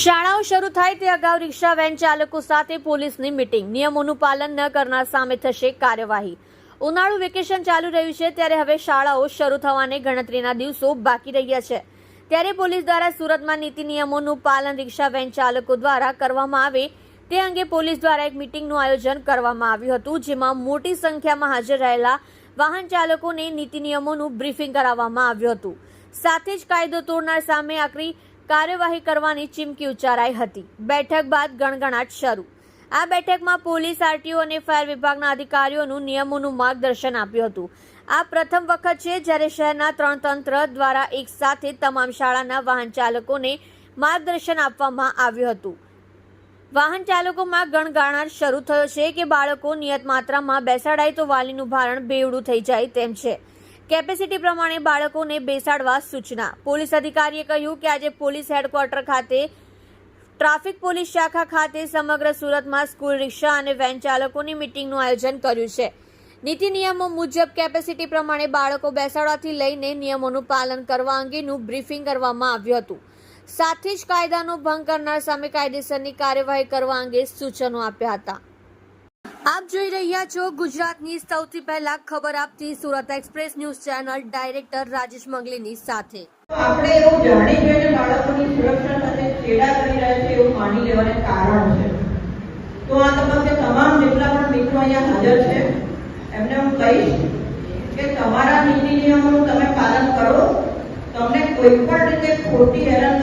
શાળાઓ શરૂ થાય તે અગાઉ રિક્ષા વેન ચાલકો સાથે પોલીસની મિટિંગ. નિયમોનું પાલન ન કરનાર સામે થશે કાર્યવાહી. ઉનાળુ વેકેશન ચાલુ રહ્યું છે ત્યારે હવે શાળાઓ શરૂ થવાને ગણતરીના દિવસો બાકી રહ્યા છે. ત્યારે પોલીસ દ્વારા સુરતમાં નીતિ નિયમોનું પાલન રિક્ષા વેન ચાલકો દ્વારા કરવામાં આવે તે અંગે પોલીસ દ્વારા એક મીટિંગનું આયોજન કરવામાં આવ્યું હતું, જેમાં મોટી સંખ્યામાં હાજર રહેલા વાહન ચાલકોને નીતિ નિયમોનું બ્રીફિંગ કરાવવામાં આવ્યું હતું. સાથે જ કાયદો તોડનાર સામે આકરી કાર્યવાહી કરવાની ચીમકી ઉચ્ચારાઈ હતી. બેઠક બાદ ગણગણાટ શરૂ. આ બેઠકમાં પોલીસ, આરટીઓ અને ફાયર વિભાગના અધિકારીઓનું નિયમોનું માર્ગદર્શન આપ્યું હતું. આ પ્રથમ વખત છે જ્યારે શહેરના ત્રણ તંત્ર દ્વારા એક સાથે તમામ શાળાના વાહન ચાલકોને માર્ગદર્શન આપવામાં આવ્યું હતું. વાહન ચાલકોમાં ગણગાણાટ શરૂ થયો છે કે બાળકો નિયત માત્રામાં બેસાડાય તો વાલીનું ભારણ બેવડું થઈ જાય તેમ છે. કેપેસિટી પ્રમાણે બાળકોને બેસાડવા સૂચના. પોલીસ અધિકારીએ કહ્યું કે આજે પોલીસ હેડક્વાર્ટર ખાતે, ટ્રાફિક પોલીસ શાખા ખાતે સમગ્ર સુરતમાં સ્કૂલ રિક્ષા અને વેન ચાલકોની મીટિંગનું આયોજન કર્યું છે. નીતિ નિયમો મુજબ કેપેસિટી પ્રમાણે બાળકો બેસાડવાથી લઈને નિયમોનું પાલન કરવા અંગેનું બ્રીફિંગ કરવામાં આવ્યું હતું. સાથે જ કાયદાનો ભંગ કરનાર સામે કાયદેસરની કાર્યવાહી કરવા અંગે સૂચનો આપ્યા હતા. આપ જોઈ રહ્યા છો ગુજરાતની સૌથી પહેલા ખબર આપતી Surat express news channel director Rajesh મંગલીની સાથે. આપણે એવું જાણી જોઈને બાળકોની સુરક્ષા સાથે ચેડા કરી રહ્યા છે એવું માની લેવાને કારણ છે. તો આ તબક્કે તમામ જેટલા પણ મિત્રો અહીંયા હાજર છે, એમને હું કહીશ કે તમારા નીતિ નિયમોનું તમે પાલન કરો. તમને કોઈ પણ રીતે ખોટી હેરાન